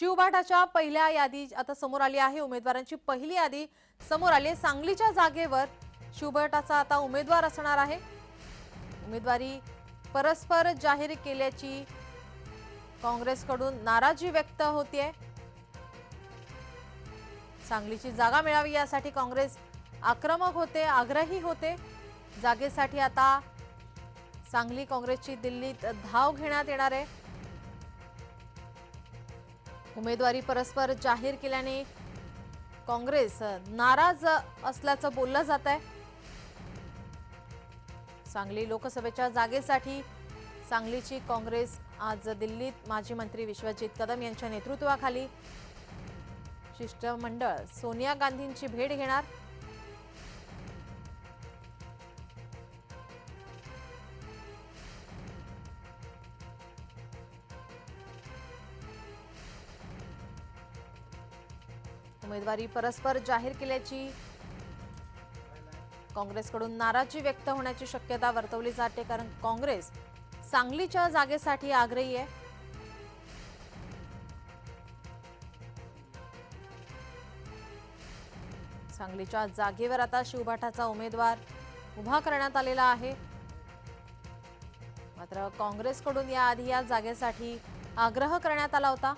शिवभाटाच्या पहिल्या यादी आता समोर आली आहे. उमेदवारांची पहिली यादी समोर आली आहे. सांगलीच्या जागेवर शिवभाटाचा आता उमेदवार असणार आहे. उमेदवारी परस्पर जाहीर केल्याची काँग्रेसकडून नाराजी व्यक्त होतीये. सांगलीची जागा मिळावी यासाठी काँग्रेस आक्रमक होते आग्रही होते. जागेसाठी आता सांगली काँग्रेसची दिल्लीत धाव घेण्यात येणार आहे. उमेदवारी परस्पर जाहीर केल्याने काँग्रेस नाराज असल्याचं बोललं जात आहे. सांगली लोकसभेच्या जागेसाठी सांगलीची काँग्रेस आज दिल्लीत माजी मंत्री विश्वजित कदम यांच्या नेतृत्वाखाली शिष्टमंडळ सोनिया गांधींची भेट घेणार. उमेदवारी परस्पर जाहीर केल्याची काँग्रेसकडून नाराजी व्यक्त होण्याची शक्यता वर्तवली जाते कारण काँग्रेस सांगलीच्या जागेसाठी आग्रही आहे. सांगलीच्या जागेवर आता शिवभाटाचा उमेदवार उभा करण्यात आलेला आहे. मात्र काँग्रेसकडून याआधी या जागेसाठी आग्रह करण्यात आला होता.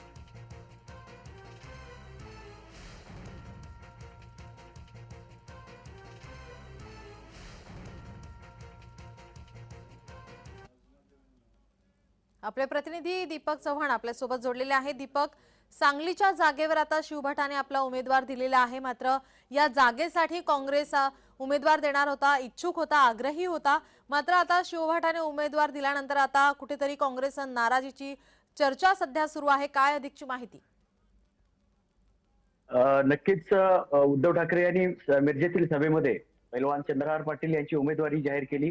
आपले प्रतिनिधी दीपक चव्हाण आपल्यासोबत जोडलेले आहे दीपक सांगलीच्या जागेवर आता शिवभटाने आपला उमेदवार दिलेला आहे. मात्र या जागेसाठी काँग्रेस उमेदवार देणार होता इच्छुक होता आग्रही होता. मात्र आता शिवभटाने उमेदवार दिल्यानंतर आता कुठेतरी काँग्रेस नाराजीची चर्चा सध्या सुरू आहे. काय अधिकची माहिती? नक्कीच उद्धव ठाकरे यांनी मिरजेतील सभेमध्ये पैलवान चंद्रहार पाटील यांची उमेदवारी जाहीर केली.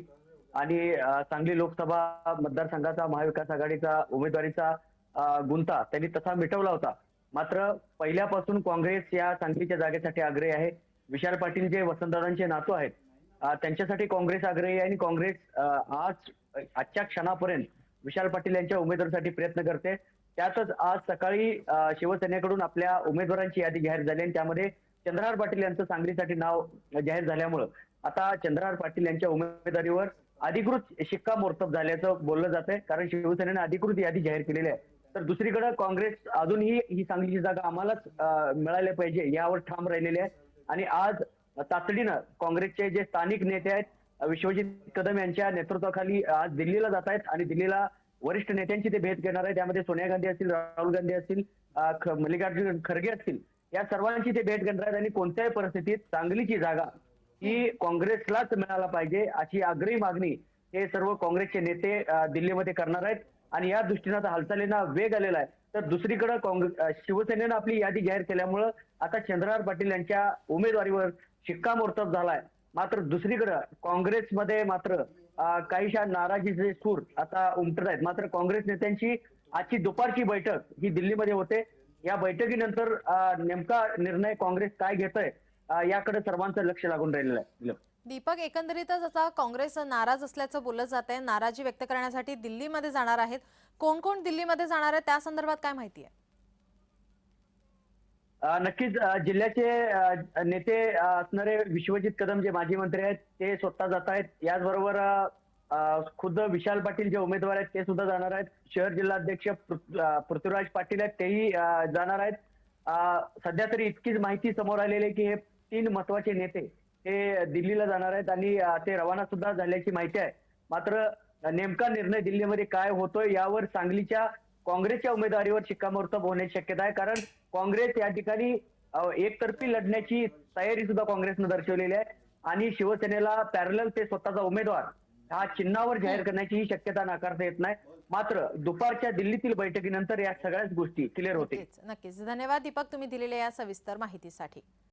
आणि सांगली लोकसभा मतदारसंघाचा महाविकास आघाडीचा उमेदवारीचा गुंता त्यांनी तसा मिटवला होता. मात्र पहिल्यापासून काँग्रेस या सांगलीच्या जागेसाठी आग्रही आहे. विशाल पाटील जे वसंतदादांचे नातू आहेत त्यांच्यासाठी काँग्रेस आग्रही आहे आणि काँग्रेस आज आजच्या क्षणापर्यंत विशाल पाटील यांच्या उमेदवारीसाठी प्रयत्न करते. त्यातच आज सकाळी शिवसेनेकडून आपल्या उमेदवारांची यादी जाहीर झाली आणि त्यामध्ये चंद्रहार पाटील यांचं सांगलीसाठी नाव जाहीर झाल्यामुळं आता चंद्रहार पाटील यांच्या उमेदवारीवर अधिकृत शिक्कामोर्तब झाल्याचं बोललं जात आहे कारण शिवसेनेनं अधिकृत यादी जाहीर केलेली आहे. तर दुसरीकडे काँग्रेस अजूनही ही सांगलीची जागा आम्हालाच अ, मिळायला पाहिजे यावर ठाम राहिलेली आहे आणि आज तातडीनं काँग्रेसचे जे स्थानिक नेते आहेत विश्वजित कदम यांच्या नेतृत्वाखाली आज दिल्लीला जात आहेत. आणि दिल्लीला वरिष्ठ नेत्यांची ते भेट घेणार आहे त्यामध्ये सोनिया गांधी असतील राहुल गांधी असतील मल्लिकार्जुन खरगे असतील. या सर्वांची ते भेट घेणार आहेत. आणि कोणत्याही परिस्थितीत सांगलीची जागा ही काँग्रेसलाच मिळायला पाहिजे अशी आग्रही मागणी हे सर्व काँग्रेसचे नेते दिल्लीमध्ये करणार आहेत. आणि या दृष्टीनं आता हालचालींना वेग आलेला आहे. तर दुसरीकडे काँग्रेस शिवसेनेनं आपली यादी जाहीर केल्यामुळं आता चंद्रहार पाटील यांच्या उमेदवारीवर शिक्कामोर्तब झालाय. मात्र दुसरीकडे काँग्रेसमध्ये मात्र काहीशा नाराजीचे सूर आता उमटत आहेत. मात्र काँग्रेस नेत्यांची आजची दुपारची बैठक ही दिल्लीमध्ये होते. या बैठकीनंतर नेमका निर्णय काँग्रेस काय घेतोय अ, याकडे सर्वांचं लक्ष लागून राहिलेलं आहे. दीपक एकंदरीतच आता काँग्रेस नाराज असल्याचं बोललं जात आहे. नाराजी व्यक्त करण्यासाठी दिल्लीमध्ये जाणार आहेत. कोण कोण दिल्लीमध्ये जाणार आहे? त्या संदर्भात काय माहिती आहे? नक्कीच जिल्ह्याचे नेते असणारे विश्वजित कदम जे माजी मंत्री आहेत ते स्वतः जात आहेत. याचबरोबर खुद्द विशाल पाटील जे उमेदवार आहेत ते सुद्धा जाणार आहेत. शहर जिल्हाध्यक्ष पृथ्वीराज पाटील आहेत तेही जाणार आहेत. सध्या तरी इतकीच माहिती समोर आलेली आहे की हे तीन महत्त्वाचे नेते हे दिल्लीला जाणार आहेत आणि ते रवाना सुद्धा झाल्याची माहिती आहे. मात्र नेमका निर्णय दिल्लीमध्ये काय होतोय यावर सांगलीच्या काँग्रेसच्या उमेदवारीवर शिक्कामोर्तब होण्याची शक्यता आहे. कारण काँग्रेस या ठिकाणी एकतर्फी लढण्याची तयारी सुद्धा काँग्रेसनं दर्शवलेली आहे. आणि शिवसेनेला पॅरल ते स्वतःचा उमेदवार हा चिन्हावर जाहीर करण्याची ही शक्यता नाकारता येत नाही. मात्र दुपारच्या दिल्लीतील बैठकीनंतर या सगळ्याच गोष्टी क्लिअर होतील. नक्कीच. धन्यवाद दीपक तुम्ही दिलेल्या या सविस्तर माहितीसाठी.